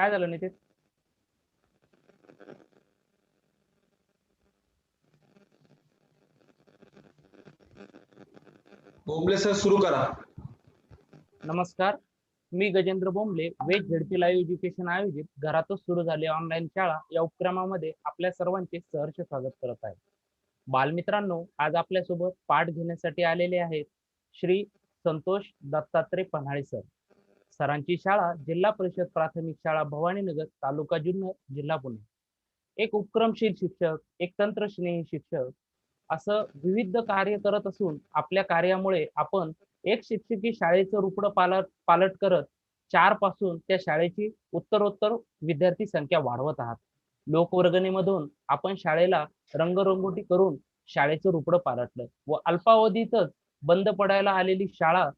काय झालं नितीश बोबले सर सुरू करा. नमस्कार. मी गजेंद्र बोंबले वेज झेडपी लाईव्ह एज्युकेशन आयोजित घरातच सुरू झाली ऑनलाईन शाळा या उपक्रमामध्ये आपल्या सर्वांचे सहर्ष स्वागत करत आहे. बालमित्रांनो आज आपल्यासोबत पाठ घेण्यासाठी आलेले आहेत श्री संतोष दत्तात्रय पन्हाळे सर. सरांची शाळा जिल्हा परिषद प्राथमिक शाळा भवानीनगर तालुका जुन्नर जिल्हा पुणे. एक उपक्रमशील शिक्षक एक तंत्रस्नेही शिक्षक असं विविध कार्य करत असून आपल्या कार्यामुळे आपण एक शिक्षकी शाळेचं रुपड पालट पालट करत चारपासून त्या शाळेची उत्तरोत्तर विद्यार्थी संख्या वाढवत आहात. लोकवर्गणीमधून आपण शाळेला रंगरंगोटी करून शाळेचं रुपडं पालटलं व अल्पावधीतच बंद पडायला आलेली शाळा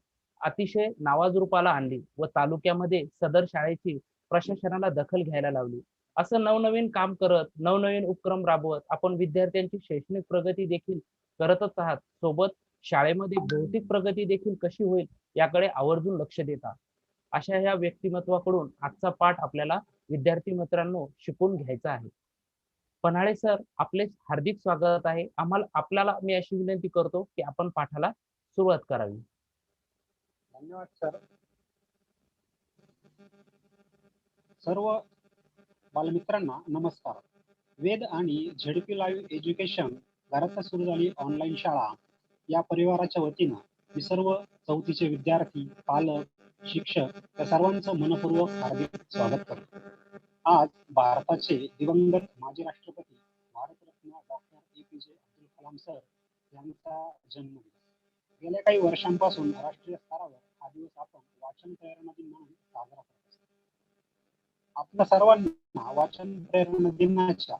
अतिशय नावाजरूपाला आणली व तालुक्यामध्ये सदर शाळेची प्रशासनाला दखल घ्यायला लावली. असं नवनवीन काम करत नवनवीन उपक्रम राबवत आपण विद्यार्थ्यांची शैक्षणिक प्रगती देखील करतच आहात. सोबत शाळेमध्ये भौतिक प्रगती देखील कशी होईल याकडे आवर्जून लक्ष देतात अशा ह्या व्यक्तिमत्वाकडून आजचा पाठ आपल्याला विद्यार्थी मित्रांनो शिकून घ्यायचा आहे. पन्हाळे सर आपले हार्दिक स्वागत आहे. आम्हाला आपल्याला मी अशी विनंती करतो की आपण पाठाला सुरुवात करावी. धन्यवाद सर. सर्व बालमित्रांना नमस्कार. वेद आणि झेडपी लाईव्ह एज्युकेशन घरातच सुरू झाली ऑनलाईन शाळा. या परिवाराच्या वतीनं मी सर्व चौथीचे विद्यार्थी पालक शिक्षक या सर्वांचं मनपूर्वक हार्दिक स्वागत करतो. आज भारताचे दिवंगत माजी राष्ट्रपती भारतरत्न डॉक्टर ए पी जे अब्दुल कलाम सर यांचा जन्मदिवस. गेल्या काही वर्षांपासून राष्ट्रीय स्तरावर हा दिवस आपण वाचन प्रेरणा दिन म्हणून साजरा करत असतो. आपल्या सर्वांना वाचन प्रेरणा दिनाच्या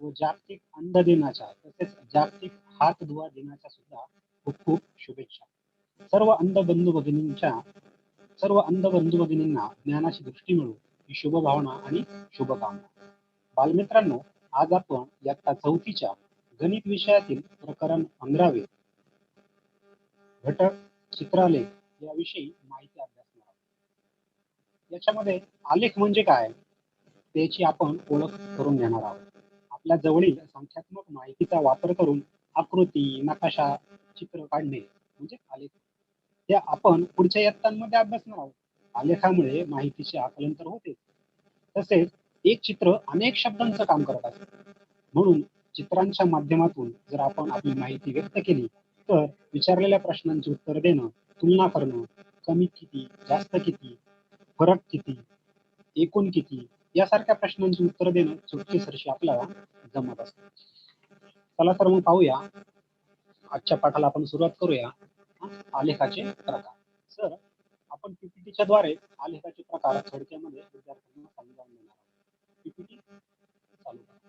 व जागतिक अंध दिनाच्या तसेच जागतिक हात धुवा दिनाच्या सुद्धा खूप खूप शुभेच्छा. सर्व अंध बंधू भगिनींच्या सर्व अंध बंधू भगिनींना ज्ञानाची दृष्टी मिळू ही शुभ भावना आणि शुभकामना. बालमित्रांनो आज आपण इयत्ता चौथीच्या गणित विषयातील प्रकरण पंधरावे घटक चित्रालेख याविषयी माहिती अभ्यासणार आहोत. याच्यामध्ये आलेख म्हणजे काय? त्याची आपण ओळख करून घेणार आहोत. आपल्या जवळील संख्यात्मक माहितीचा वापर करून आकृती नकाशा चित्र काढणे म्हणजे आलेख. हे आपण पुढच्या इयत्तांमध्ये अभ्यासणार आहोत. आलेखामुळे माहितीचे आकलन तर होते. तसेच एक चित्र अनेक शब्दांचं काम करत असते. म्हणून चित्रांच्या माध्यमातून जर आपण आपली माहिती व्यक्त केली तर विचारलेल्या प्रश्नांची उत्तर देणं तुलना करणं कमी किती जास्त किती फरक किती एकूण किती यासारख्या प्रश्नांची उत्तर देणं चुटकीसरशी आपल्याला जमत असत. चला तर मग पाहूया. आजच्या पाठाला आपण सुरुवात करूया. आलेखाचे प्रकार. सर आपण पीपीटीच्या द्वारे आलेखाचे प्रकार थोडक्यामध्ये विद्यार्थ्यांना समजावून देणार आहोत. पीपीटी चालू करा.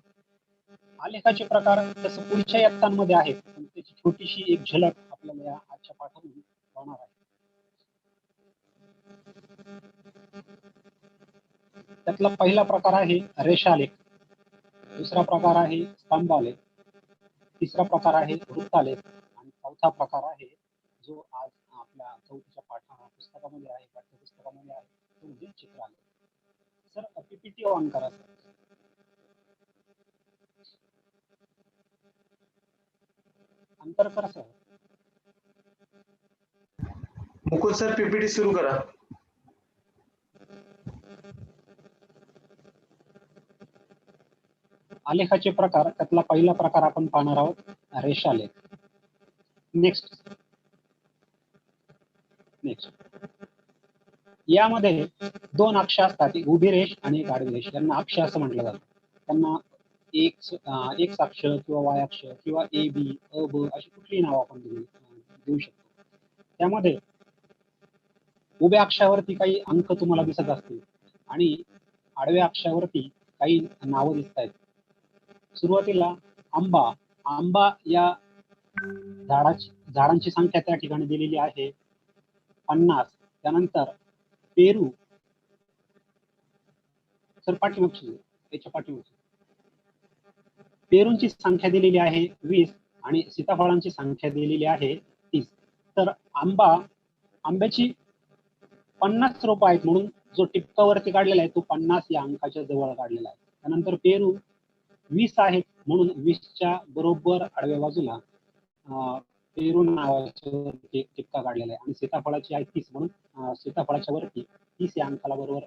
आलेखाचे प्रकार तसं पुढच्या यत्तांमध्ये आहेत. पण त्याची छोटीशी एक झलक आपल्याला या आजच्या पाठामध्ये होणार आहे. त्यातला पहिला प्रकार आहे रेषालेख. दुसरा प्रकार आहे स्तंभालेख. तिसरा प्रकार आहे वृत्तालेख. आणि चौथा प्रकार आहे जो आज आपल्या चौथीच्या पाठा पुस्तकामध्ये आहे पाठ्यपुस्तकामध्ये आहे तो म्हणजे चित्रालेख. सर पीपीटी ऑन करा सर. अंतर कर सर मुकुल सर पीपीटी सुरू करा. आलेखाचे प्रकार त्यातला पहिला प्रकार आपण पाहणार आहोत रेषालेख नेक्स्ट नेक्स्ट यामध्ये दोन अक्ष असतात एक उभी रेष आणि एक आडवी रेष. यांना अक्ष असं म्हटलं जातं. त्यांना एक एक अक्ष किंवा वाय अक्ष किंवा ए बी अ ब अशी कुठलीही नाव आपण देऊ शकतो. त्यामध्ये उभ्या अक्षावरती काही अंक तुम्हाला दिसत असतील आणि आडव्या अक्षावरती काही नावं दिसत आहेत. सुरुवातीला आंबा आंबा या झाडाची झाडांची संख्या त्या ठिकाणी दिलेली आहे. पन्नास. त्यानंतर पेरू. सर पाठीमागची त्याच्या पाठीमागची. पेरूंची संख्या दिलेली आहे वीस आणि सीताफळांची संख्या दिलेली आहे तीस. तर आंबा आंब्याची पन्नास रोपं आहेत म्हणून जो टिपकावरती काढलेला आहे तो पन्नास या अंकाच्या जवळ काढलेला आहे. त्यानंतर पेरू वीस आहेत म्हणून वीसच्या बरोबर आडव्या बाजूला अं, पेरू नावाच्या टिपका काढलेला आहे आणि सीताफळाची आहे तीस म्हणून सीताफळाच्या वरती तीस या अंकाला बरोबर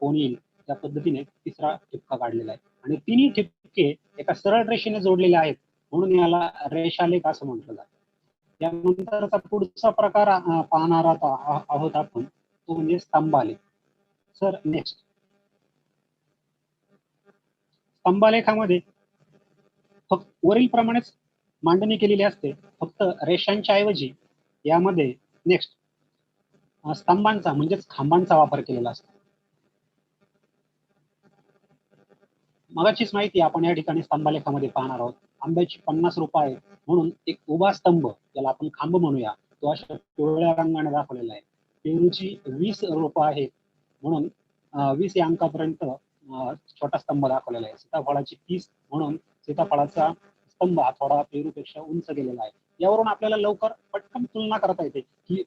कोण येईल? त्या पद्धतीने तिसरा टिपका काढलेला आहे. आणि तिन्ही ठिपके एका सरळ रेषेने जोडलेले आहेत म्हणून याला रेषालेख असं म्हटलं जातं. त्यानंतरचा पुढचा प्रकार पाहणार आहोत आपण तो म्हणजे स्तंभालेख. सर नेक्स्ट स्तंभालेखामध्ये फक्त वरील प्रमाणेच मांडणी केलेली असते फक्त रेषांच्या ऐवजी यामध्ये नेक्स्ट स्तंभांचा म्हणजेच खांबांचा वापर केलेला असतो. मगाचीच माहिती आपण या ठिकाणी स्तंभालेखामध्ये पाहणार आहोत. आंब्याची पन्नास रोपं आहेत. म्हणून एक उभा स्तंभ ज्याला आपण खांब म्हणूया तो अशा पिवळ्या रंगाने दाखवलेला आहे. पेरूची वीस रोपं आहेत. म्हणून वीस या अंकापर्यंत छोटा स्तंभ दाखवलेला आहे. सीताफळाची तीस म्हणून सीताफळाचा स्तंभ हा थोडा पेरूपेक्षा उंच गेलेला आहे. यावरून आपल्याला लवकर पटकन तुलना करता येते की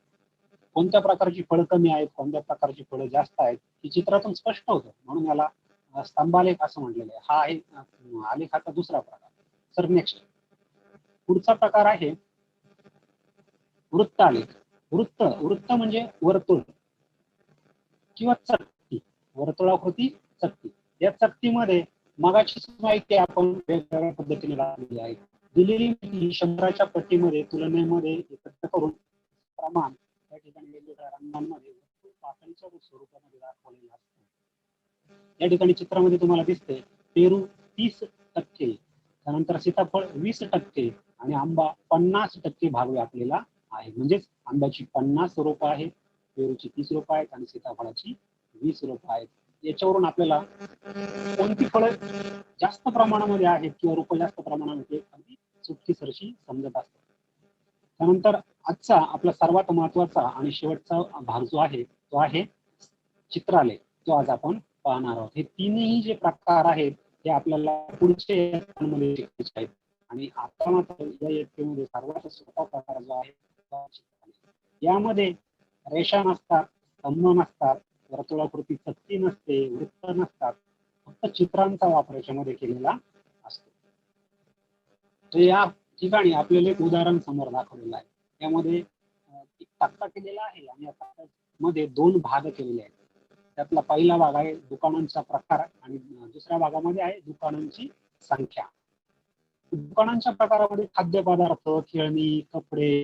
कोणत्या प्रकारची फळं कमी आहेत कोणत्या प्रकारची फळं जास्त आहेत ही चित्रातून स्पष्ट होतं. म्हणून याला स्तंभालेख असं म्हटलेलं आहे. हा आहे आलेखाचा दुसरा प्रकार. सर नेक्स्ट पुढचा प्रकार आहे वृत्तालेख. वृत्त वृत्त म्हणजे वर्तुळ किंवा चकती. वर्तुळाकृती चकती. या चकतीमध्ये मगाची माहिती आपण वेगवेगळ्या पद्धतीने लागलेली आहे. दिलेली माहिती शंभराच्या पट्टीमध्ये तुलनेमध्ये एकत्र करून प्रमाण त्या ठिकाणी वेगवेगळ्या रंगांमध्ये पातळीच्या स्वरूपामध्ये दाखवलेलं असतं. या ठिकाणी चित्रामध्ये तुम्हाला दिसते पेरू तीस टक्के त्यानंतर सीताफळ वीस टक्के आणि आंबा पन्नास टक्के भाग व्यापलेला आहे. म्हणजेच आंब्याची पन्नास रोपं आहेत पेरूची तीस रोपं आहेत आणि सीताफळाची वीस रोपं आहेत. याच्यावरून आपल्याला कोणती फळं जास्त प्रमाणामध्ये आहेत किंवा रोपं जास्त प्रमाणामध्ये अगदी चुटकी सरशी समजत असतात. त्यानंतर आजचा आपला सर्वात महत्त्वाचा आणि शेवटचा भाग जो आहे तो आहे चित्रालय. तो आज आपण पाहणार आहोत. हे तीनही जे प्रकार आहेत ते आपल्याला पुढच्या इयत्तांमध्ये शिकायचे आहेत. आणि आता मात्र या इयत्तेमध्ये सर्वात सोपा प्रकार जो आहे यामध्ये रेषा नसतात स्तंभ नसतात वर्तुळाकृती चक्की नसते वृत्त नसतात. फक्त चित्रांचा वापर याच्यामध्ये केलेला असतो. तर या ठिकाणी आपल्याला एक उदाहरण समोर दाखवलेलं आहे. यामध्ये एक तक्ता केलेला आहे आणि या तक्त्यामध्ये दोन भाग केलेले आहेत. त्यातला पहिला भाग आहे दुकानांचा प्रकार आणि दुसऱ्या भागामध्ये आहे दुकानांची संख्या. दुकानांच्या प्रकारामध्ये खाद्यपदार्थ खेळणी कपडे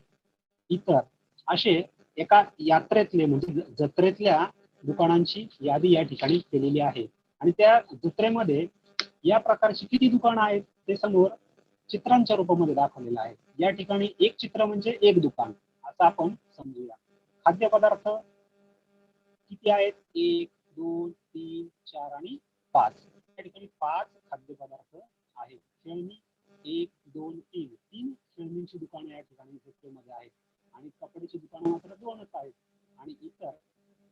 इतर असे एका यात्रेतले म्हणजे जत्रेतल्या दुकानांची यादी या ठिकाणी केलेली आहे. आणि त्या जत्रेमध्ये या प्रकारची किती दुकानं आहेत ते समोर चित्रांच्या रूपामध्ये दाखवलेलं आहे. या ठिकाणी एक चित्र म्हणजे एक दुकान असं आपण समजूया. खाद्यपदार्थ किती आहेत? एक दोन तीन चार आणि पाच. या ठिकाणी पाच खाद्यपदार्थ आहेत. खेळणी एक दोन तीन. तीन खेळणींची दुकाने या ठिकाणी मध्ये आहेत. आणि कपड्याची दुकानं मात्र दोनच आहेत. आणि इतर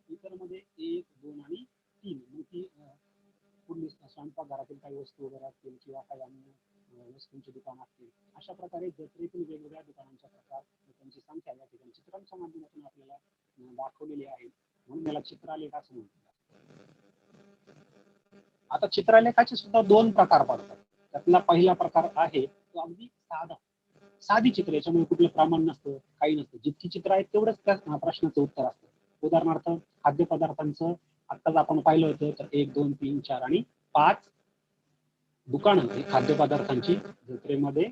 इतरमध्ये एक दोन आणि तीन. मग ती अं, स्वयंपाकघरातील काही वस्तू वगैरे असतील किंवा काही अन्य वस्तूंची दुकान असतील अशा प्रकारे जत्रेतील वेगवेगळ्या दुकानांच्या प्रकार त्यांची संख्या या ठिकाणी चित्रांच्या माध्यमातून आपल्याला दाखवलेली आहे. म्हणून याला चित्रालेख असं म्हणतात. आता चित्रलेखाचे सुद्धा दोन प्रकार पडतात. त्यातला पहिला प्रकार आहे तो अगदी साधा. साधी चित्र याच्यामुळे कुठलं प्रमाण नसतं काही नसतं. जितकी चित्र आहेत तेवढंच त्या प्रश्नाचं उत्तर असतं. उदाहरणार्थ खाद्यपदार्थांचं आत्ताच आपण पाहिलं होतं तर एक दोन तीन चार आणि पाच दुकानं खाद्यपदार्थांची जत्रेमध्ये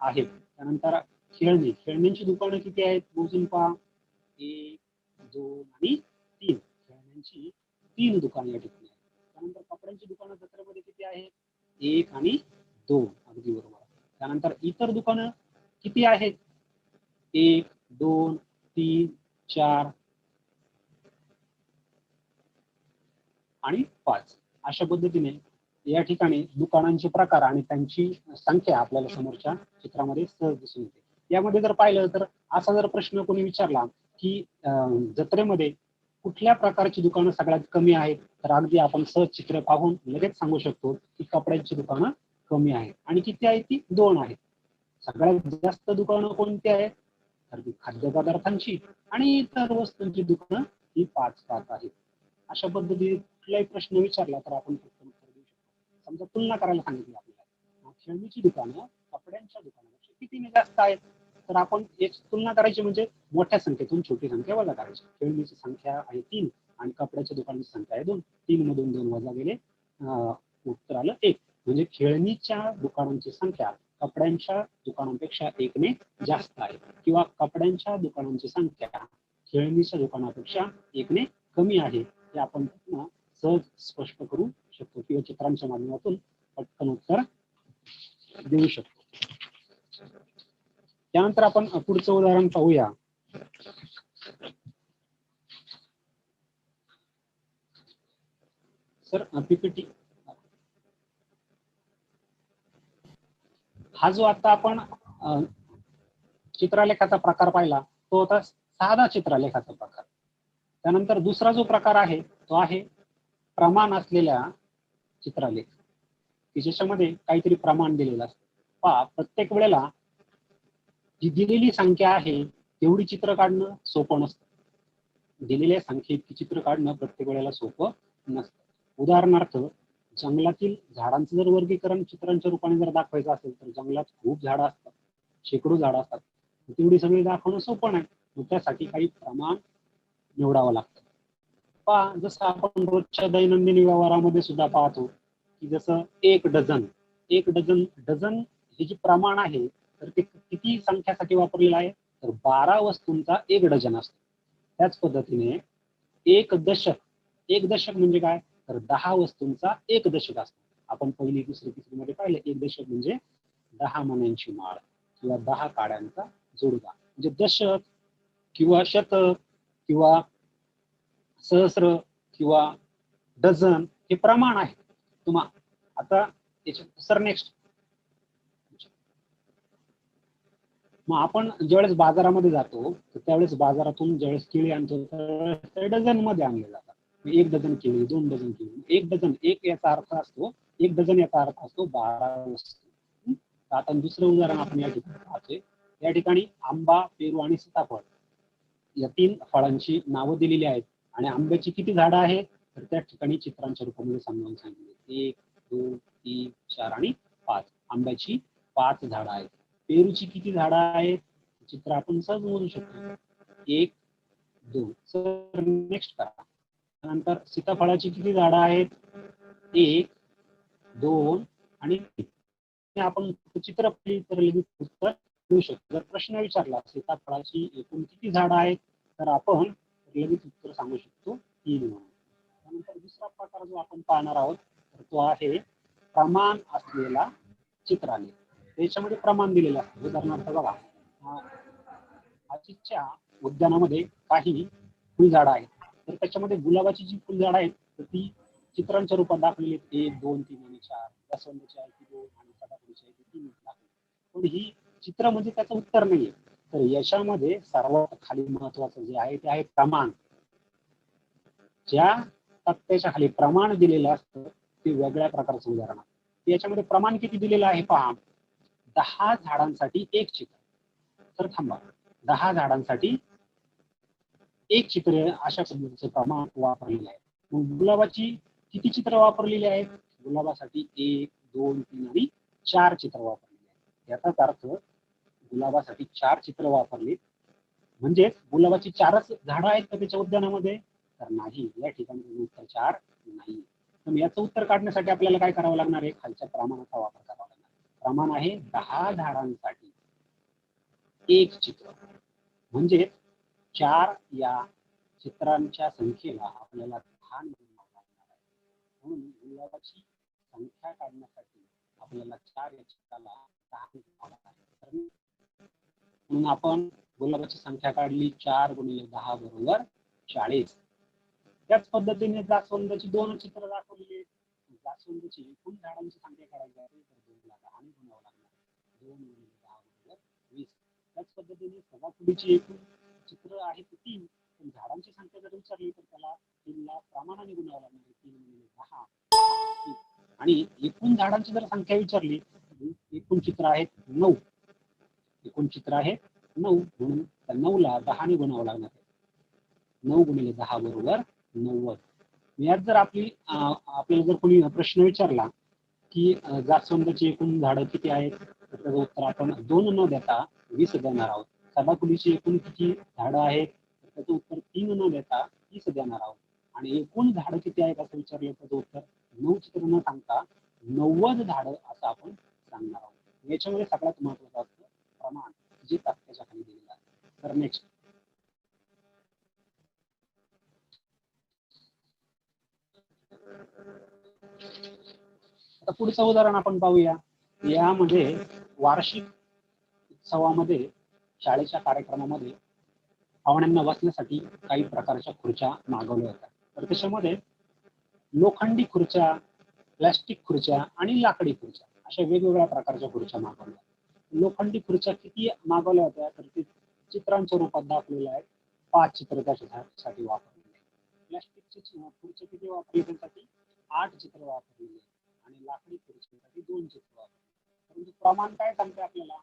आहेत. त्यानंतर खेळणी. खेळण्यांची दुकानं किती आहेत? मोजून पहा एक दोन आणि तीन. खेळण्यांची तीन दुकानं या ठिकाणी आहेत. त्यानंतर कपड्यांची दुकानं जत्रेमध्ये किती आहेत? एक आणि दोन. अगदी बरोबर. त्यानंतर इतर दुकानं किती आहेत? एक दोन तीन चार आणि पाच. अशा पद्धतीने या ठिकाणी दुकानांचे प्रकार आणि त्यांची संख्या आपल्याला समोरच्या चित्रामध्ये सहज दिसून येते. यामध्ये जर पाहिलं तर असा जर प्रश्न कोणी विचारला की जत्रेमध्ये कुठल्या प्रकारची दुकानं सगळ्यात कमी आहेत? तर अगदी आपण सहज चित्र पाहून लगेच सांगू शकतो की कपड्यांची दुकानं कमी आहेत आणि किती आहेत ती? दोन आहेत. सगळ्यात जास्त दुकानं कोणती आहेत? तर ती खाद्यपदार्थांची आणि इतर वस्तूंची दुकानं ही पाच पाच आहेत. अशा पद्धतीने कुठलाही प्रश्न विचारला तर आपण फक्त उत्तर देऊ शकतो. समजा तुलना करायला सांगितली आपल्याला खेळणीची दुकानं कपड्यांच्या दुकानापेक्षा कितीने जास्त आहेत? तर आपण एक तुलना करायची म्हणजे मोठ्या संख्येतून छोटी संख्या वजा करायची. खेळणीची संख्या आहे तीन आणि कपड्याच्या दुकानाची संख्या आहे दोन. तीन मधून दोन वजा गेले उत्तर आलं एक. म्हणजे खेळणीच्या दुकानांची संख्या कपड्यांच्या दुकानांपेक्षा एकने जास्त आहे. किंवा कपड्यांच्या दुकानांची संख्या खेळणीच्या दुकानापेक्षा एकने कमी आहे. हे आपण सहज स्पष्ट करू शकतो. किंवा चित्रांच्या माध्यमातून पटकन उत्तर देऊ शकतो. त्यानंतर आपण पुढचं उदाहरण पाहूया. सर पीपीटी हा जो आता आपण चित्रालेखाचा चित्रलेखाचा प्रकार पाहिला तो होता साधा चित्रलेखाचा प्रकार. त्यानंतर दुसरा जो प्रकार आहे तो आहे प्रमाण असलेल्या चित्रलेख. की ज्याच्यामध्ये काहीतरी प्रमाण दिलेलं असतं. पहा प्रत्येक वेळेला जी दिलेली संख्या आहे तेवढी चित्र काढणं सोपं नसतं. दिलेल्या संख्येत चित्र काढणं प्रत्येक वेळेला सोपं नसतं. उदाहरणार्थ जंगलातील झाडांचं जर वर्गीकरण चित्रांच्या रूपाने जर दाखवायचं असेल तर जंगलात खूप झाडं असतात शेकडो झाडं असतात. तेवढी सगळी दाखवणं सोपं नाही. मग त्यासाठी काही प्रमाण निवडावं लागतं. पहा जसं आपण रोजच्या दैनंदिन व्यवहारामध्ये सुद्धा पाहतो की जसं एक डझन एक डझन डझन हे जे प्रमाण आहे तर ते किती संख्यासाठी वापरलेलं आहे? तर बारा वस्तूंचा एक डझन असतो. त्याच पद्धतीने एक दशक एक दशक म्हणजे काय? तर दहा वस्तूंचा एक दशक असतो. आपण पहिली दुसरी तिसरी मध्ये पाहिलं एक दशक म्हणजे दहा मण्यांची माळ किंवा दहा काड्यांचा जोडगा. म्हणजे दशक किंवा शतक किंवा सहस्र किंवा डझन हे प्रमाण आहे. तुम्हा आता याच्या सर नेक्स्ट मग आपण ज्यावेळेस बाजारामध्ये जातो तर त्यावेळेस बाजारातून ज्यावेळेस केळी आणतो तर डझनमध्ये आणले जातात. एक डझन केळी दोन डझन केळी एक डझन एक याचा अर्थ असतो एक डझन याचा अर्थ असतो बारा वस्तू. आता दुसरं उदाहरण आपण या ठिकाणी पाहतोय. या ठिकाणी आंबा पेरू आणि सीताफळ या तीन फळांची नावं दिलेली आहेत. आणि आंब्याची किती झाडं आहेत? तर त्या ठिकाणी चित्रांच्या रूपामध्ये समजावून सांगितले. एक दोन तीन चार आणि पाच. आंब्याची पाच झाडं आहेत. पेरूची किती झाडं आहेत? चित्र आपण सहज मोजू शकतो. एक दोन. सर नेक्स्ट करा त्यानंतर सीताफळाची किती झाडं आहेत? एक दोन आणि आपण चित्र तर लगेच उत्तर देऊ शकतो. जर प्रश्न विचारला सीताफळाची एकूण किती झाडं आहेत? तर आपण लगेच उत्तर सांगू शकतो तीन. म्हणून त्यानंतर दुसरा प्रकार जो आपण पाहणार आहोत तर तो आहे प्रमाण असलेला चित्रालेख. त्याच्यामध्ये प्रमाण दिलेलं असतं उदाहरणार्थ बघा आजीच्या उद्यानामध्ये काही फुलझाडं आहेत. तर त्याच्यामध्ये गुलाबाची जी फुलझाडं आहेत तर ती चित्रांच्या रूपात दाखवलेली आहेत. एक दोन तीन आणि चार. जास्वंदाची आहे ती दोन आणि सदाफुलीची आहे ती तीन दाखवली पण ही चित्र म्हणजे त्याचं उत्तर नाहीये तर याच्यामध्ये सर्वात खाली महत्वाचं जे आहे ते आहे प्रमाण. ज्या तक्त्याच्या खाली प्रमाण दिलेलं असतं ते वेगळ्या प्रकारचं उदाहरण याच्यामध्ये प्रमाण किती दिलेलं आहे पहा. दहा झाडांसाठी एक चित्र तर थांबा. दहा झाडांसाठी एक चित्र अशा पद्धतीचं प्रमाण वापरलेलं आहे. मग गुलाबाची किती चित्र वापरलेली आहेत? गुलाबासाठी एक दोन तीन आणि चार चित्र वापरलेली आहेत. याचाच अर्थ गुलाबासाठी चार चित्र वापरली म्हणजेच गुलाबाची चारच झाडं आहेत का त्याच्या उद्यानामध्ये? तर नाही. या ठिकाणी उत्तर चार नाही. तर याचं उत्तर काढण्यासाठी आपल्याला काय करावं लागणार आहे? खालच्या प्रमाणाचा वापर प्रमाण आहे दहा झाडांसाठी एक चित्र. म्हणजे चार या चित्रांच्या संख्येला आपल्याला दहा निवडावं लागणार आहे. म्हणून गुलाबाची संख्या काढण्यासाठी आपल्याला चार या चित्राला दहा निवडावं लागणार म्हणून आपण गुलाबाची संख्या काढली चार गुणिले दहा बरोबर चाळीस. त्याच पद्धतीने जास्वंदाची दोन चित्र दाखवलेली जास्वंदाची एकूण झाडांची संख्या काढायची आहे तर दोनला गुणावं लागणार दोन गुणिले दहा बरोबर वीस. त्याच पद्धतीने सदाफुलीची एकूण चित्र आहे ते तीन. पण झाडांची संख्या जर विचारली तर त्याला तीनला प्रमाणाने गुणावं लागणार तीन गुणिले दहा आणि एकूण झाडांची जर संख्या विचारली एकूण चित्र आहेत नऊ. एकूण चित्र आहेत नऊ म्हणून त्या नऊला दहाने गुणावं लागणार आहे. नऊ गुणिले दहा बरोबर नव्वद. यात जर आपली आपल्याला जर कोणी प्रश्न विचारला की जास्वंदाची एकूण झाडं किती आहेत? त्याचं उत्तर आपण दोन न देता वीस देणार आहोत. सदाफुलीची एकूण किती झाडं आहेत? त्याचं उत्तर तीन न देता तीस देणार आहोत. आणि एकूण झाडं किती आहेत असं विचारलं त्याचं उत्तर नऊ चित्र न सांगता नव्वद झाडं असं आपण सांगणार आहोत. याच्यामध्ये सगळ्यात महत्वाचं असतं प्रमाण जे तक्त्याच्या खाली दिलेलं आहे. तर नेक्स्ट आता पुढचं उदाहरण आपण पाहूया. यामध्ये वार्षिक उत्सवामध्ये शाळेच्या कार्यक्रमामध्ये पाहुण्यांना बसण्यासाठी काही प्रकारच्या खुर्च्या मागवल्या होत्या तर त्याच्यामध्ये लोखंडी खुर्च्या प्लास्टिक खुर्च्या आणि लाकडी खुर्च्या अशा वेगवेगळ्या प्रकारच्या खुर्च्या मागवल्या लोखंडी खुर्च्या किती मागवल्या होत्या? तर ते चित्रांच्या रूपात दाखवलेल्या आहेत. पाच चित्र त्याच्यासाठी वापरलेले प्लास्टिकची खुर्च्या किती वापरली? त्यासाठी आठ चित्र वापरलेली आहेत. आणि लाकडी खुर्चीसाठी दोन चित्र परंतु प्रमाण काय सांगते आपल्याला?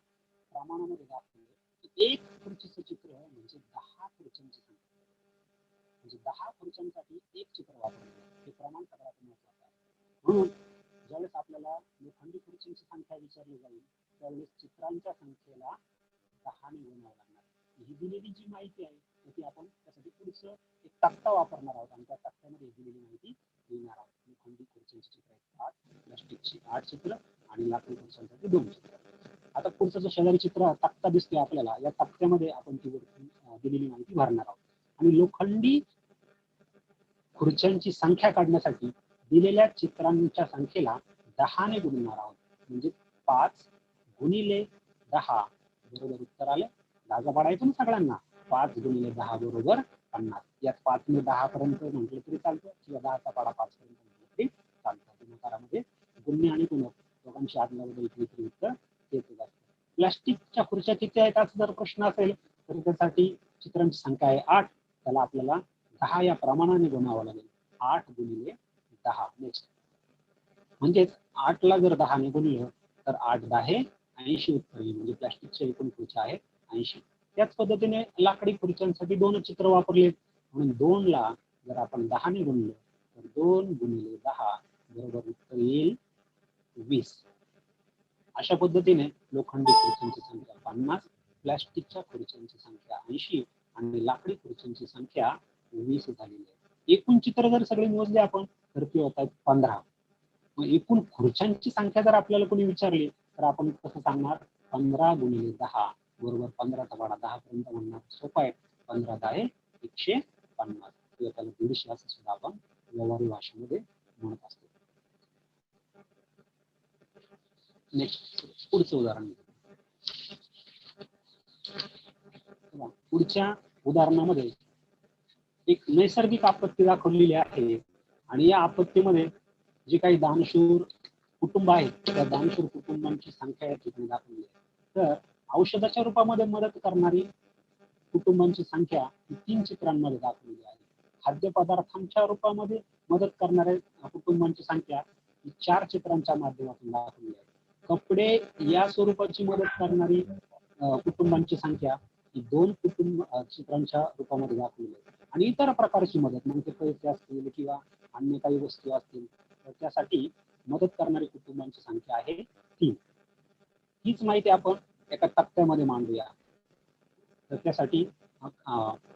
प्रमाणामध्ये दाखवले एक खुर्चीचं चित्र म्हणजे दहा खुर्च्यांची संख्या. म्हणजे दहा खुर्च्यांसाठी एक चित्र वापरले. हे प्रमाण सगळ्यात महत्वाचं आहे. म्हणून ज्यावेळेस आपल्याला लोखंडी खुर्चींची संख्या विचारली जाईल त्यावेळेस चित्रांच्या संख्येला दहाने गुणावं लागणार ही दिलेली जी माहिती आहे तर ती आपण त्यासाठी पुढचं एक तक्ता वापरणार आहोत. आणि त्या तक्त्यामध्ये दिलेली माहिती लिहिणार आहोत. लोखंडी खुर्चींची चित्र आहेत? आठ प्लास्टिकची आठ चित्र आणि लाकडी खुर्च्यांसाठी दोन चित्र. आता पुढचं जो शेजारी चित्र तक्ता दिसतोय आपल्याला. या तक्त्यामध्ये आपण ती दिलेली माहिती भरणार आहोत. आणि लोखंडी खुर्च्यांची संख्या काढण्यासाठी दिलेल्या चित्रांच्या संख्येला दहाने गुणणार आहोत. म्हणजे पाच गुणिले दहा. बरोबर उत्तर आले? जागा पाडायचं ना सगळ्यांना. पाच गुणिले दहा बरोबर पन्नास यात पाच ने दहा पर्यंत म्हटलं तरी चालतं किंवा दहाचा पाडा पाच पर्यंत म्हटलं तरी चालतं. गुणाकारामध्ये गुन्हे आणि गुणक दोघांशी आदला बदल उत्तर तेच असतं प्लास्टिकच्या खुर्च्या किती आहेत असा जर प्रश्न असेल तर त्यासाठी चित्रांची संख्या आहे आठ. त्याला आपल्याला दहा या प्रमाणाने गुणावं लागेल. आठ गुणिले दहा. नेक्स्ट म्हणजेच आठला जर दहाने गुणलं तर आठ दहा ऐंशी उत्तर येईल म्हणजे प्लास्टिकच्या एकूण खुर्च्या आहेत ऐंशी. त्याच पद्धतीने लाकडी खुर्च्यांसाठी दोन चित्र वापरले. म्हणून दोन ला जर आपण दहाने गुणलं तर दोन गुणिले दहा बरोबर उत्तर येईल वीस. अशा पद्धतीने लोखंडी खुर्च्यांची संख्या पन्नास प्लास्टिकच्या खुर्च्यांची संख्या ऐंशी आणि लाकडी खुर्च्यांची संख्या वीस झालेली आहे. एकूण चित्र जर सगळे मोजले आपण तर ते होत आहेत पंधरा. मग एकूण खुर्च्यांची संख्या जर आपल्याला कोणी विचारली तर आपण कसं सांगणार? पंधरा गुणिले दहा बरोबर पंधराचा वाडा दहा पर्यंत म्हणणार. सोपा आहे. पंधरा दहा एकशे पन्नास. किंवा त्याला दीडशे असं सुद्धा आपण व्यवहारी भाषेमध्ये म्हणत असतो. नेक्स्ट पुढचं उदाहरण पुढच्या उदाहरणामध्ये एक नैसर्गिक आपत्ती दाखवलेली आहे. आणि या आपत्तीमध्ये जे काही दानशूर कुटुंब आहेत त्या दानशूर कुटुंबांची संख्या या ठिकाणी दाखवली आहे. तर औषधाच्या रूपामध्ये मदत करणारी कुटुंबांची संख्या ही तीन चित्रांमध्ये दाखवलेली आहे. खाद्यपदार्थांच्या रूपामध्ये मदत करणाऱ्या कुटुंबांची संख्या ही चार चित्रांच्या माध्यमातून दाखवली आहे. कपडे या स्वरूपाची मदत करणारी कुटुंबांची संख्या ही दोन कुटुंब चित्रांच्या रूपामध्ये दाखवली आहे. आणि इतर प्रकारची मदत म्हणजे पैसे असतील किंवा अन्य काही वस्तू असतील तर त्यासाठी मदत करणारी कुटुंबांची संख्या आहे तीन. हीच माहिती आपण एका तक्त्यामध्ये मांडूया. तर त्यासाठी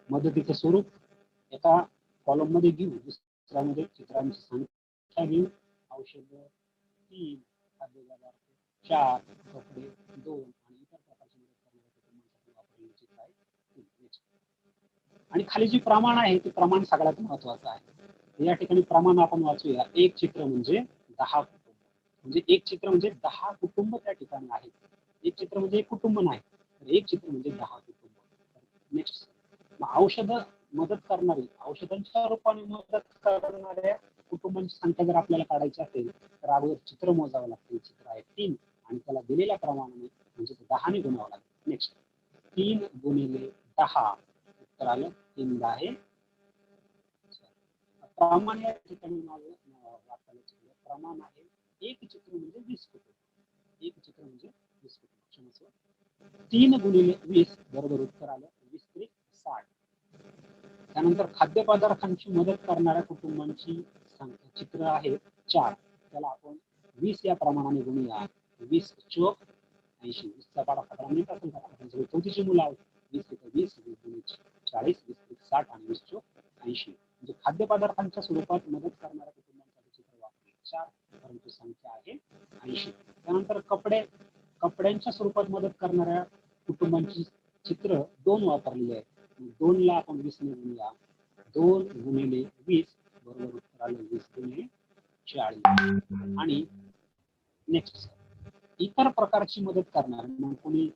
मदतीचं स्वरूप एका कॉलममध्ये घेऊ. दुसऱ्यामध्ये चित्रांची संख्या घेऊ. औषध तीन खाद्यपदार्थ चार कपडे दोन आणि इतर प्रकारची मदत वापरलेली चित्र आहे आणि खाली जे प्रमाण आहे ते प्रमाण सगळ्यात महत्वाचं आहे. या ठिकाणी प्रमाण आपण वाचूया. एक चित्र म्हणजे दहा कुटुंब. म्हणजे एक चित्र म्हणजे दहा कुटुंब त्या ठिकाणी आहेत. एक चित्र म्हणजे एक कुटुंब नाही. तर एक चित्र म्हणजे दहा कुटुंब. नेक्स्ट औषध मदत करणारी औषधांच्या रूपाने मदत करणाऱ्या कुटुंबांची संख्या जर आपल्याला काढायची असेल तर अगोदर चित्र मोजावं लागतं. चित्र आहे तीन आणि त्याला दिलेल्या प्रमाणाने म्हणजे दहाने गुणावं लागेल. नेक्स्ट तीन गुणिले दहा. उत्तर आलं. तीन दहा प्रमाण या ठिकाणी माझं प्रमाण आहे एक चित्र म्हणजे वीस कुटुंब. एक चित्र म्हणजे तीन गुणिले वीस बरोबर उत्तर आलं. वीस त्रिक साठ. त्यानंतर खाद्यपदार्थांची मदत करणाऱ्या कुटुंबांची संख्या चित्र आहे चार. त्याला आपण वीस या प्रमाणाने गुणूया. वीस चोक ऐंशी. वीसचा पाडा सतरा मिनिट असेल आपण चौथीची मुलं आहेत? वीस तिथं वीस वीस चाळीस वीस त्रिक साठ आणि वीस चोक ऐंशी. म्हणजे खाद्यपदार्थांच्या स्वरूपात मदत करणाऱ्या कुटुंबांसाठी चित्र वापरले चार परंतु संख्या आहे ऐंशी. त्यानंतर कपडे कपड्यांच्या स्वरूपात मदत करणाऱ्या कुटुंबांची चित्र दोन वापरलेली आहेत. दोन ला आपण वीस ने गुणूया दोन गुणिले वीस बरोबर उत्तर आलं वीस गुणिले चाळीस. आणि नेक्स्ट इतर प्रकारची मदत करणार. मग कोणी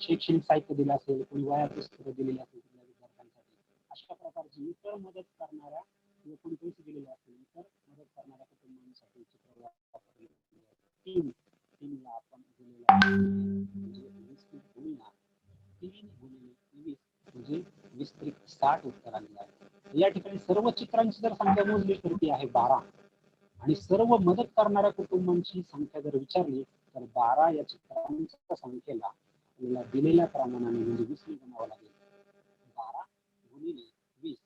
शैक्षणिक साहित्य दिलं असेल कोणी वया पुस्तकं दिलेली असेल विद्यार्थ्यांसाठी अशा प्रकारची इतर मदत करणाऱ्या किंवा कोणी पैसे दिलेले असतील इतर मदत करणाऱ्या कुटुंबांसाठी चित्र वापरले तीन. तीनला आपण दिलेला म्हणजे विस्तृत ने तीन गुणिले वीस म्हणजे विस्तृत साठ उत्तर आलेलं आहे. या ठिकाणी सर्व चित्रांची जर संख्या मोजली तर ती आहे बारा. आणि सर्व मदत करणाऱ्या कुटुंबांची संख्या जर विचारली तर बारा या चित्रांच्या संख्येला आपल्याला दिलेल्या प्रमाणाने म्हणजे वीस ने गुणावं लागेल. बारा गुणिले वीस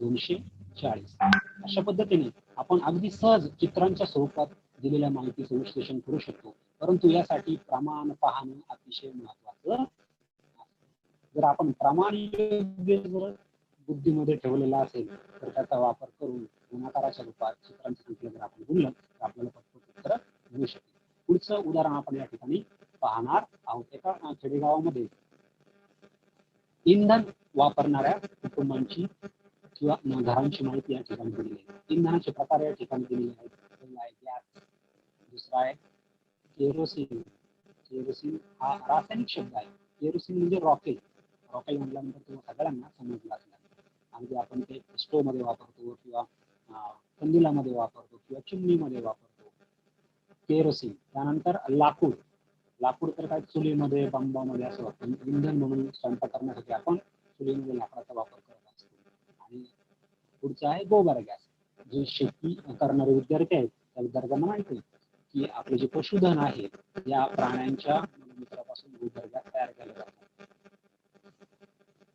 दोनशे चाळीस. अशा पद्धतीने आपण अगदी सहज चित्रांच्या स्वरूपात दिलेल्या माहितीचं विश्लेषण करू शकतो. परंतु यासाठी प्रमाण पाहणं अतिशय महत्वाचं जर आपण प्रमाण जर बुद्धीमध्ये ठेवलेला असेल तर त्याचा वापर करून गुणाकाराच्या रूपात चित्रांची संख्या जर आपण बोललं तर आपल्याला पटपट उत्तर मिळू शकते पुढचं उदाहरण आपण या ठिकाणी पाहणार आहोत. एका खेडेगावामध्ये इंधन वापरणाऱ्या कुटुंबांची किंवा घरांची माहिती या ठिकाणी दिलेली आहे. इंधनाचे प्रकार या ठिकाणी दिलेले आहेत. दुसरा आहे केरोसिन. केरोसिन हा रासायनिक शब्द आहे. केरोसिन म्हणजे रॉकेल. रॉकेल म्हटल्यानंतर तुम्हाला सगळ्यांना समजलं असणार आणि आपण ते स्टोमध्ये वापरतो किंवा कंदिलामध्ये वापरतो किंवा चिमणीमध्ये वापरतो. केरोसिन. त्यानंतर लाकूड. लाकूड तर काय चुलीमध्ये बंबामध्ये असं वापरतो. इंधन म्हणून स्वयंपाक करण्यासाठी आपण चुलीमध्ये लाकडाचा वापर करत असतो. आणि पुढचा आहे गोबर गॅस. जे शेती करणारे विद्यार्थी आहेत त्या विद्यार्थ्यांना माहिती आहे. की आपले जे पशुधन आहे या प्राण्यांच्या मूत्रापासून गोबर तयार केला जातो.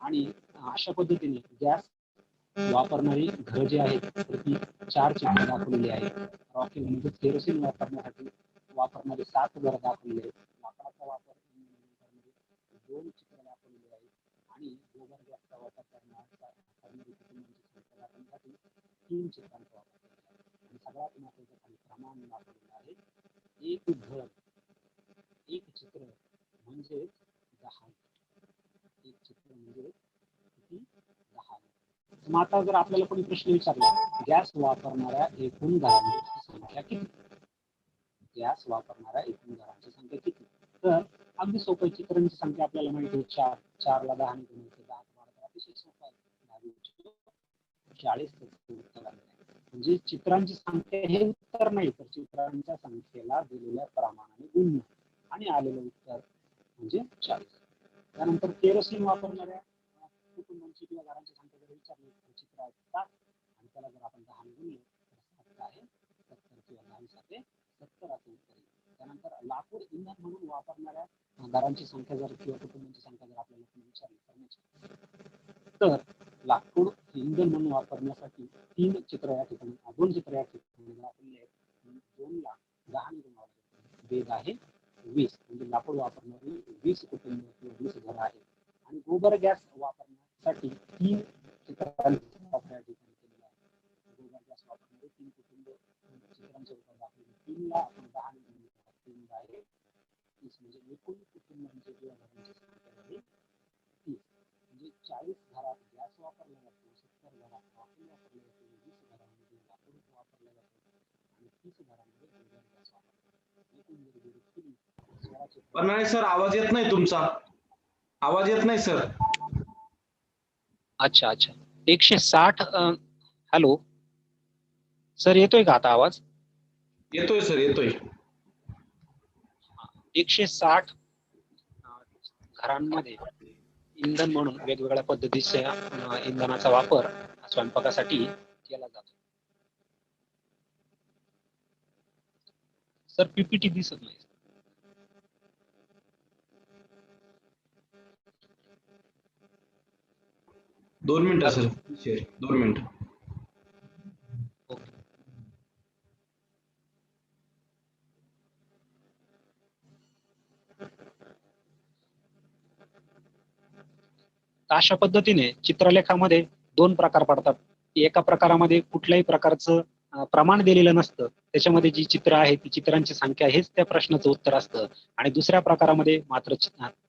आणि अशा पद्धतीने गॅस वापरणारी घरं जी आहेत तर ती चार चित्र दाखवलेली आहेत. रॉकेल म्हणजे केरोसिन वापरण्यासाठी वापरणारी सात घरं दाखवलेली आहेत. लाकडाचा वापर दोन चित्र दाखवलेली आहेत. आणि गोबर गॅसचा वापर करण्याचा म्हणजे तीन चित्रांचा वापर सगळ्यात महत्वाचं काही प्रमाण दाखवलेलं आहे एक घर एक चित्र म्हणजे दहा एक चित्र म्हणजे किती? दहा. मग आता जर आपल्याला कोणी प्रश्न विचारला गॅस वापरणाऱ्या एकूण घरांची संख्या किती? गॅस वापरणाऱ्या एकूण घरांची संख्या किती? तर अगदी सोपं चित्रांची संख्या आपल्याला माहिती आहे. चार चारला दहा ने गुणायचं दहा वाढतात अतिशय सोपं आहे. चाळीस त्याचं उत्तर आलेलं आहे म्हणजे चित्रांची संख्या हे उत्तर नाही तर चित्रांच्या संख्येला दिलेल्या प्रमाणाने गुण. आणि आलेलं उत्तर म्हणजे चाळीस. त्यानंतर केरोसिन वापरणाऱ्या कुटुंबांची किंवा घरांची संख्या जर विचारली तर चित्र आहे सात. आणि त्याला जर आपण दहा गुणले तर सात आहे सत्तर किंवा दहा साते सत्तर असं उत्तर त्यानंतर लाकूड इंधन म्हणून वापरणाऱ्या घरांची संख्या जर किंवा कुटुंबांची संख्या जर आपल्याला विचारली तर म्हणजे लाकूड इंधन म्हणून वापरण्यासाठी तीन चित्र या ठिकाणी दोन चित्र या ठिकाणी दाखवले आहेत. दोन लाख दहा ने वेग आहे. वीस म्हणजे लाकूड वापरणारी वीस कुटुंब किंवा वीस घर आहे आणि गोबर गॅस वापरण्यासाठी तीन चित्र या ठिकाणी आहे. गोबर गॅस वापरणारे तीन कुटुंब चित्रांच्या रूपात दाखवले तीन लाख दहा ने गुणले तर तीन आहे तीस म्हणजे एकूण कुटुंबांचे संख्या आहे तीस म्हणजे चाळीस घरात गॅस वापरला जातो सत्तर घरात रॉकेल वापरले जाते वीस घरांमध्ये लाकूड वापरलं जातं आणि तीस घरांमध्ये गोबर गॅस वापरला एकूण जर बेरीज केली तर सोळाशे पन्हाळे सर आवाज येत नाही तुमचा. आवाज येत नाही सर अच्छा अच्छा. एकशे साठ हॅलो. सर येतोय का आता आवाज? येतोय सर येतोय. एकशे साठ घरांमध्ये इंधन म्हणून वेगवेगळ्या पद्धतीच्या इंधनाचा वापर स्वयंपाकासाठी केला जातो. सर पीपीटी दिसत नाही. दोन मिनिटं सर. शेअर दोन मिनिटं. अशा पद्धतीने चित्रलेखामध्ये दोन प्रकार पडतात. एका प्रकारामध्ये कुठल्याही प्रकारचं प्रमाण दिलेलं नसतं. त्याच्यामध्ये जी चित्र आहे ती चित्रांची संख्या हेच त्या प्रश्नाचं उत्तर असतं. आणि दुसऱ्या प्रकारामध्ये मात्र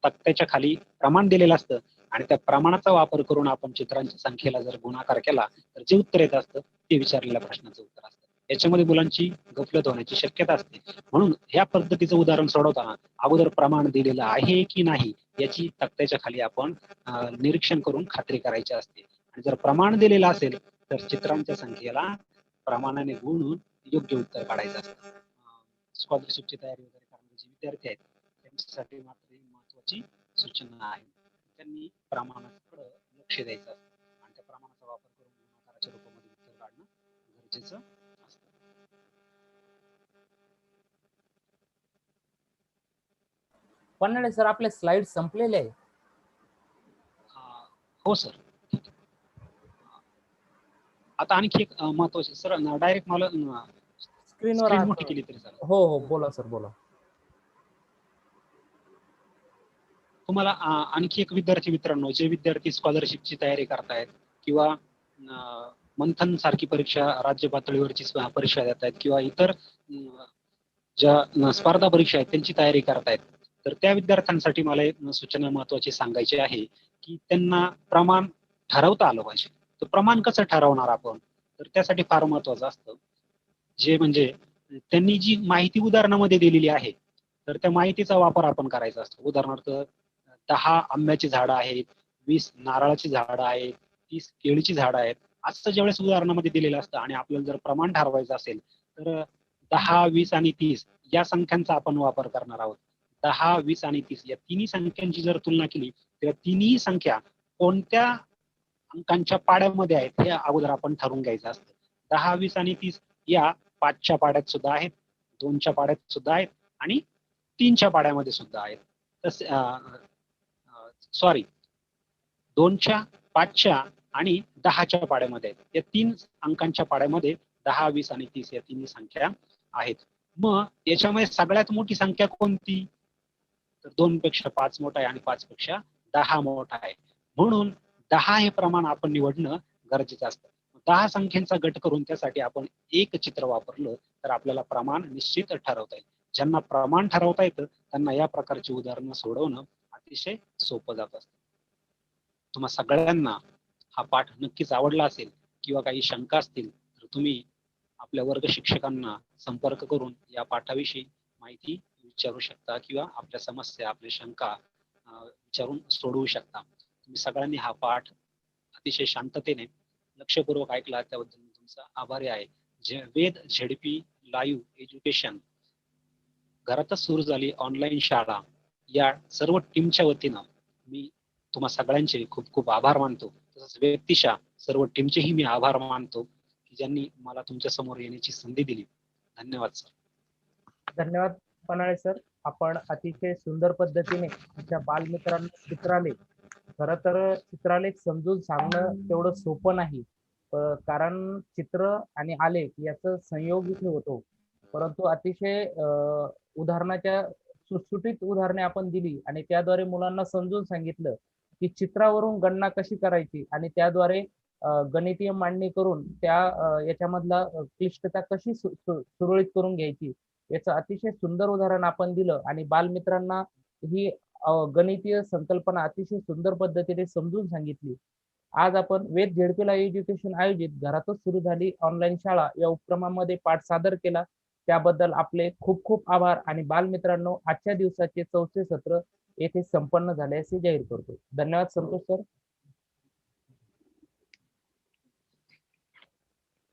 तक्त्याच्या खाली प्रमाण दिलेलं असतं. आणि त्या प्रमाणाचा वापर करून आपण चित्रांच्या संख्येला जर गुणाकार केला तर जे उत्तर येत असतं ते विचारलेल्या प्रश्नाचं उत्तर असतं. याच्यामध्ये मुलांची गफलत होण्याची शक्यता असते. म्हणून ह्या पद्धतीचं उदाहरण सोडवताना अगोदर प्रमाण दिलेलं आहे की नाही याची तक्त्याच्या खाली आपण निरीक्षण करून खात्री करायची असते. आणि जर प्रमाण दिलेलं असेल तर चित्रांच्या संख्येला प्रमाणाने गुणून योग्य उत्तर काढायचं असतं. स्कॉलरशिपची तयारी वगैरे करणारे जे विद्यार्थी आहेत त्यांच्यासाठी मात्र ही महत्वाची सूचना आहे. त्यांनी प्रमाणाकडे लक्ष द्यायचं असतं. आणि त्या प्रमाणाचा वापर करून गुणाकाराच्या रूपामध्ये उत्तर काढणं गरजेचं पन्हाळे सर आपले स्लाइड संपलेले आहे. हो सर आता आणखी एक महत्त्वाचे सर डायरेक्ट मला स्क्रीनवर स्क्रीन मोठी केली तरी चालेल. हो हो बोला सर बोला. तुम्हाला आणखी एक विद्यार्थी मित्रांनो जे विद्यार्थी स्कॉलरशिपची तयारी करतायत किंवा मंथन सारखी परीक्षा राज्य पातळीवरची परीक्षा देत आहेत किंवा इतर ज्या स्पर्धा परीक्षा आहेत त्यांची तयारी करतायत. तर त्या विद्यार्थ्यांसाठी मला एक सूचना महत्वाची सांगायची आहे की त्यांना प्रमाण ठरवता आलं पाहिजे. तर प्रमाण कसं ठरवणार आपण? तर त्यासाठी फार महत्वाचं असतं. जे म्हणजे त्यांनी जी माहिती उदाहरणामध्ये दिलेली आहे तर त्या माहितीचा वापर आपण करायचा असतो. उदाहरणार्थ दहा आंब्याची झाडं आहेत वीस नारळाची झाडं आहेत तीस केळीची झाडं आहेत. असं ज्यावेळेस उदाहरणामध्ये दिलेलं असतं आणि आपल्याला जर प्रमाण ठरवायचं असेल तर दहा वीस आणि तीस या संख्यांचा आपण वापर करणार आहोत. दहा वीस आणि तीस. या तिन्ही संख्यांची जर तुलना केली तर तिन्ही संख्या कोणत्या अंकांच्या पाड्यामध्ये आहेत हे अगोदर आपण ठरवून घ्यायचं असतं. दहा वीस आणि तीस या पाचच्या पाड्यात सुद्धा आहेत दोनच्या पाड्यात सुद्धा आहेत आणि तीनच्या पाड्यामध्ये सुद्धा आहेत. तसे सॉरी दोनच्या पाचच्या आणि दहाच्या पाड्यामध्ये आहेत. या तीन अंकांच्या पाड्यामध्ये दहा वीस आणि तीस या तिन्ही संख्या आहेत. मग याच्यामध्ये सगळ्यात मोठी संख्या कोणती? तर दोन पेक्षा पाच मोठा आहे आणि पाच पेक्षा दहा मोठा आहे. म्हणून दहा हे प्रमाण आपण निवडणं गरजेचं असतं. दहा संख्यांचा गट करून त्यासाठी आपण एक चित्र वापरलं तर आपल्याला प्रमाण निश्चित ठरवता येईल. ज्यांना प्रमाण ठरवता येतं त्यांना या प्रकारची उदाहरणं सोडवणं अतिशय सोपं जात असतं. तुम्हा सगळ्यांना हा पाठ नक्कीच आवडला असेल किंवा काही शंका असतील तर तुम्ही आपल्या वर्ग शिक्षकांना संपर्क करून या पाठाविषयी माहिती विचारू शकता किंवा आपल्या समस्या आपल्या शंका विचारून सोडवू शकता. तुम्ही सगळ्यांनी हा पाठ अतिशय शांततेने लक्षपूर्वक ऐकला त्याबद्दल मी तुमचा आभारी आहे. जे वेद झेडपी लाईव्ह एज्युकेशन घरातच सुरू झाली ऑनलाईन शाळा. या सर्व टीमच्या वतीनं मी तुम्हा सगळ्यांचे खूप खूप आभार मानतो. तसंच व्यक्तिशा सर्व टीमचेही मी आभार मानतो की ज्यांनी मला तुमच्यासमोर येण्याची संधी दिली. धन्यवाद सर. धन्यवाद. पन्हाळे सर आपण अतिशय सुंदर पद्धतीने आमच्या बालमित्रांना चित्रालेख खर तर चित्रालेख समजून सांगणं तेवढं सोपं नाही. कारण चित्र आणि आलेख याचा संयोग इथे होतो. परंतु अतिशय अं, उदाहरणाच्या सुटसुटीत उदाहरणे आपण दिली आणि त्याद्वारे मुलांना समजून सांगितलं की चित्रावरून गणना कशी करायची आणि त्याद्वारे गणितीय मांडणी करून त्या याच्यामधला क्लिष्टता कशी सुरळीत करून घ्यायची. याचं अतिशय सुंदर उदाहरण आपण दिलं आणि बालमित्रांना ही गणितीय संकल्पना अतिशय सुंदर पद्धतीने समजून सांगितली. आज आपण वेद झेडपीला एज्युकेशन आयोजित घरातच सुरू झाली ऑनलाईन शाळा. या उपक्रमामध्ये पाठ सादर केला. त्याबद्दल आपले खूप खूप आभार आणि बालमित्रांनो आजच्या दिवसाचे चौथे सत्र येथे संपन्न झाले असे जाहीर करतो. धन्यवाद संतोष सर.